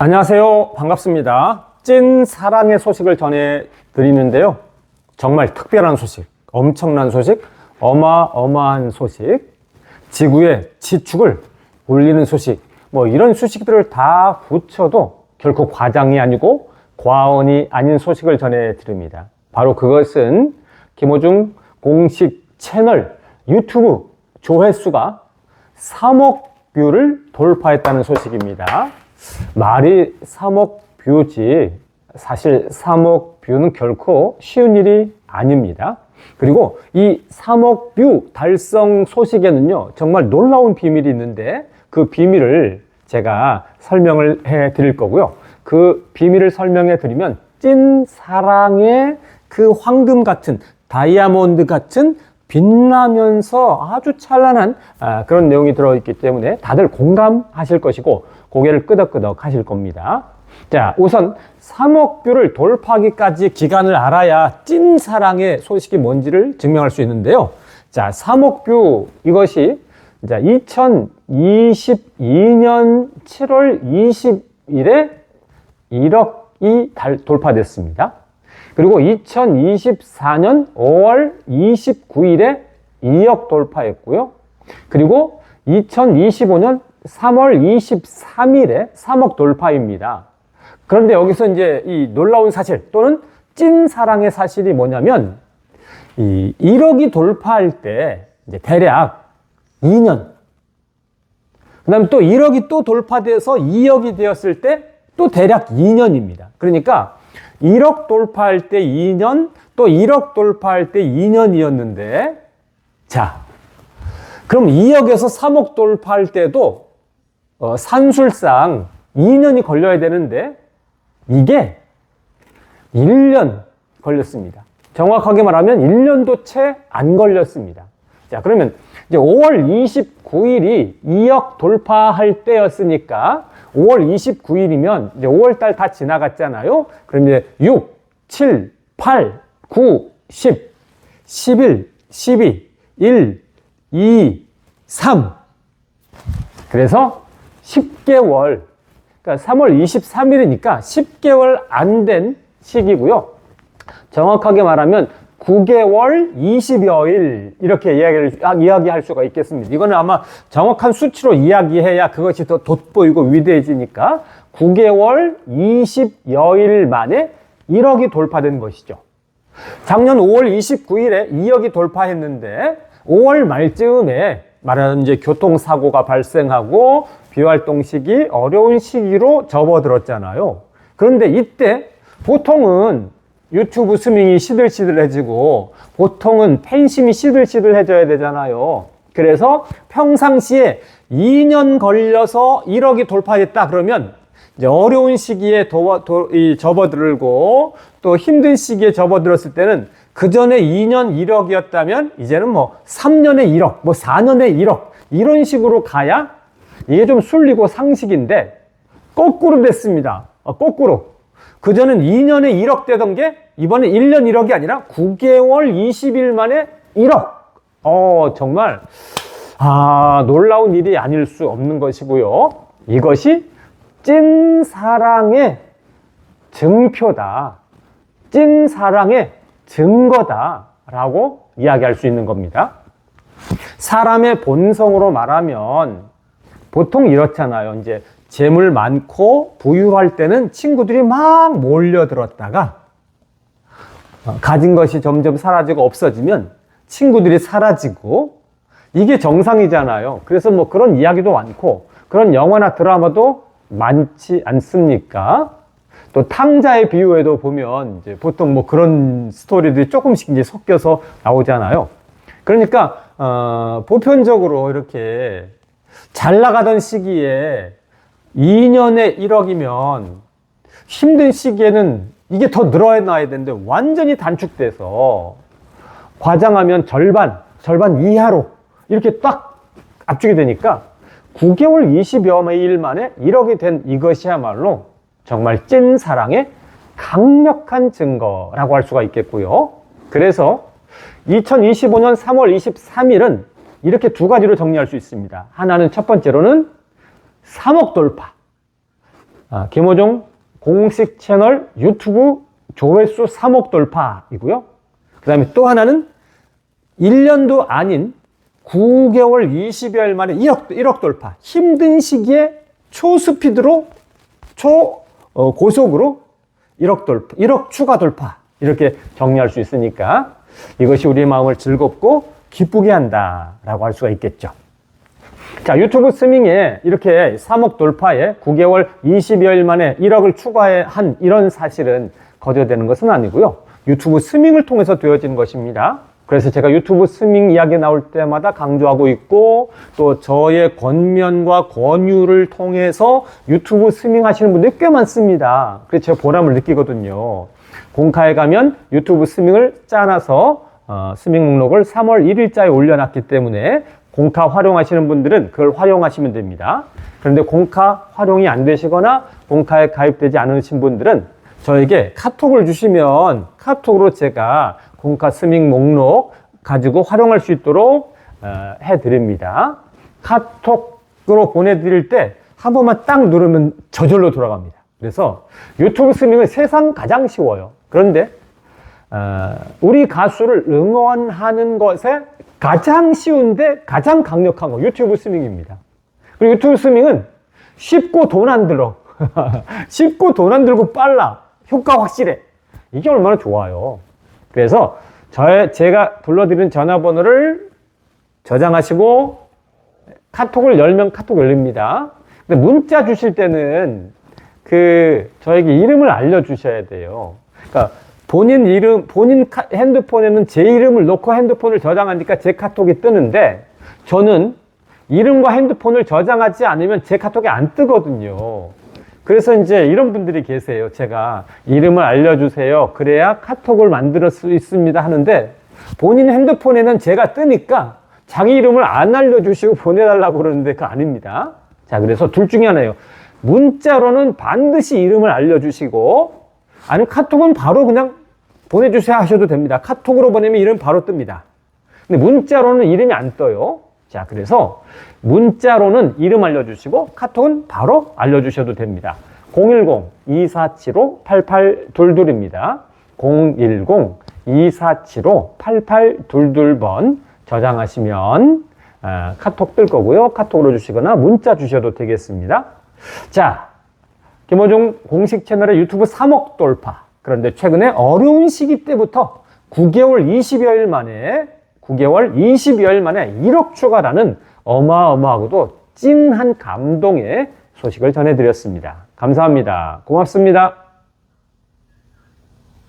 안녕하세요. 반갑습니다. 찐 사랑의 소식을 전해 드리는데요. 정말 특별한 소식, 엄청난 소식, 어마어마한 소식, 지구의 지축을 올리는 소식, 뭐 이런 소식들을 다 붙여도 결코 과장이 아니고 과언이 아닌 소식을 전해 드립니다. 바로 그것은 김호중 공식 채널 유튜브 조회수가 3억 뷰를 돌파했다는 소식입니다. 말이 3억 뷰지 사실 3억 뷰는 결코 쉬운 일이 아닙니다. 그리고 이 3억 뷰 달성 소식에는요, 정말 놀라운 비밀이 있는데 그 비밀을 제가 설명을 해 드릴 거고요. 그 비밀을 설명해 드리면 찐 사랑의 그 황금 같은 다이아몬드 같은 빛나면서 아주 찬란한 아, 그런 내용이 들어있기 때문에 다들 공감하실 것이고 고개를 끄덕끄덕 하실 겁니다. 자, 우선 3억 뷰를 돌파하기까지 기간을 알아야 찐 사랑의 소식이 뭔지를 증명할 수 있는데요. 자, 3억 뷰 이것이 자, 2022년 7월 20일에 1억이 달, 돌파됐습니다. 그리고 2024년 5월 29일에 2억 돌파했고요. 그리고 2025년 3월 23일에 3억 돌파입니다. 그런데 여기서 이제 이 놀라운 사실 또는 찐 사랑의 사실이 뭐냐면 이 1억이 돌파할 때 이제 대략 2년 그 다음에 또 1억이 또 돌파돼서 2억이 되었을 때 또 대략 2년입니다. 그러니까 1억 돌파할 때 2년, 또 1억 돌파할 때 2년이었는데, 자, 그럼 2억에서 3억 돌파할 때도 어, 산술상 2년이 걸려야 되는데, 이게 1년 걸렸습니다. 정확하게 말하면 1년도 채 안 걸렸습니다. 자, 그러면 이제 5월 29일이 2억 돌파할 때였으니까 5월 29일이면 이제 5월 달 다 지나갔잖아요. 그럼 이제 6, 7, 8, 9, 10, 11, 12, 1, 2, 3. 그래서 10개월, 그러니까 3월 23일이니까 10개월 안 된 시기고요. 정확하게 말하면 9개월 20여일 이렇게 이야기를 아, 이야기할 수가 있겠습니다. 이거는 아마 정확한 수치로 이야기해야 그것이 더 돋보이고 위대해지니까 9개월 20여일 만에 1억이 돌파된 것이죠. 작년 5월 29일에 2억이 돌파했는데 5월 말쯤에 말하는 이제 교통사고가 발생하고 비활동 시기 어려운 시기로 접어들었잖아요. 그런데 이때 보통은 유튜브 스밍이 시들시들해지고 보통은 팬심이 시들시들해져야 되잖아요. 그래서 평상시에 2년 걸려서 1억이 돌파했다 그러면 이제 어려운 시기에 도, 도, 이, 접어들고 또 힘든 시기에 접어들었을 때는 그 전에 2년 1억이었다면 이제는 뭐 3년에 1억, 뭐 4년에 1억 이런 식으로 가야 이게 좀 술리고 상식인데 거꾸로 됐습니다. 어, 거꾸로. 그전엔 2년에 1억 되던 게 이번에 1년 1억이 아니라 9개월 20일 만에 1억. 어, 정말, 아, 놀라운 일이 아닐 수 없는 것이고요. 이것이 찐 사랑의 증표다. 찐 사랑의 증거다. 라고 이야기할 수 있는 겁니다. 사람의 본성으로 말하면 보통 이렇잖아요. 이제 재물 많고 부유할 때는 친구들이 막 몰려들었다가 어, 가진 것이 점점 사라지고 없어지면 친구들이 사라지고 이게 정상이잖아요. 그래서 뭐 그런 이야기도 많고 그런 영화나 드라마도 많지 않습니까? 또 탕자의 비유에도 보면 이제 보통 뭐 그런 스토리들이 조금씩 이제 섞여서 나오잖아요. 그러니까 어, 보편적으로 이렇게 잘 나가던 시기에 2년에 1억이면 힘든 시기에는 이게 더 늘어나야 되는데 완전히 단축돼서 과장하면 절반, 절반 이하로 이렇게 딱 압축이 되니까 9개월 20여일 만에 1억이 된 이것이야말로 정말 찐 사랑의 강력한 증거라고 할 수가 있겠고요. 그래서 2025년 3월 23일은 이렇게 두 가지로 정리할 수 있습니다. 하나는 첫 번째로는 3억 돌파. 아, 김호중 공식 채널 유튜브 조회수 3억 돌파이고요. 그 다음에 또 하나는 1년도 아닌 9개월 20여일 만에 1억, 1억 돌파. 힘든 시기에 초스피드로, 초 어, 고속으로 1억 돌파, 1억 추가 돌파. 이렇게 정리할 수 있으니까 이것이 우리의 마음을 즐겁고 기쁘게 한다라고 할 수가 있겠죠. 자, 유튜브 스밍에 이렇게 3억 돌파에 9개월 20여일 만에 1억을 추가한 이런 사실은 거저되는 것은 아니고요. 유튜브 스밍을 통해서 되어진 것입니다. 그래서 제가 유튜브 스밍 이야기 나올 때마다 강조하고 있고 또 저의 권면과 권유를 통해서 유튜브 스밍 하시는 분들이 꽤 많습니다. 그래서 제가 보람을 느끼거든요. 공카에 가면 유튜브 스밍을 짜놔서 어, 스밍 목록을 3월 1일자에 올려놨기 때문에 공카 활용하시는 분들은 그걸 활용하시면 됩니다. 그런데 공카 활용이 안 되시거나 공카에 가입되지 않으신 분들은 저에게 카톡을 주시면 카톡으로 제가 공카 스밍 목록 가지고 활용할 수 있도록 어, 해드립니다. 카톡으로 보내드릴 때 한 번만 딱 누르면 저절로 돌아갑니다. 그래서 유튜브 스밍은 세상 가장 쉬워요. 그런데 어, 우리 가수를 응원하는 것에 가장 쉬운데 가장 강력한 거 유튜브 스밍입니다. 그리고 유튜브 스밍은 쉽고 돈 안 들어. 쉽고 돈 안 들고 빨라. 효과 확실해. 이게 얼마나 좋아요. 그래서 저 제가 불러드리는 전화번호를 저장하시고 카톡을 열면 카톡 열립니다. 근데 문자 주실 때는 그 저에게 이름을 알려주셔야 돼요. 그러니까 본인 이름, 본인 카- 핸드폰에는 제 이름을 넣고 핸드폰을 저장하니까 제 카톡이 뜨는데 저는 이름과 핸드폰을 저장하지 않으면 제 카톡이 안 뜨거든요. 그래서 이제 이런 분들이 계세요. 제가 이름을 알려주세요. 그래야 카톡을 만들 수 있습니다. 하는데 본인 핸드폰에는 제가 뜨니까 자기 이름을 안 알려주시고 보내달라고 그러는데 그거 아닙니다. 자, 그래서 둘 중에 하나예요. 문자로는 반드시 이름을 알려주시고 아니면 카톡은 바로 그냥 보내주세요 하셔도 됩니다. 카톡으로 보내면 이름 바로 뜹니다. 근데 문자로는 이름이 안 떠요. 자, 그래서 문자로는 이름 알려주시고 카톡은 바로 알려주셔도 됩니다. 010-2475-8822입니다. 010-2475-8822번 저장하시면 아, 카톡 뜰 거고요. 카톡으로 주시거나 문자 주셔도 되겠습니다. 자, 김호중 공식 채널의 유튜브 3억 돌파. 그런데 최근에 어려운 시기 때부터 9개월 20여일 만에 9개월 20여일 만에 1억 추가라는 어마어마하고도 찐한 감동의 소식을 전해드렸습니다. 감사합니다. 고맙습니다.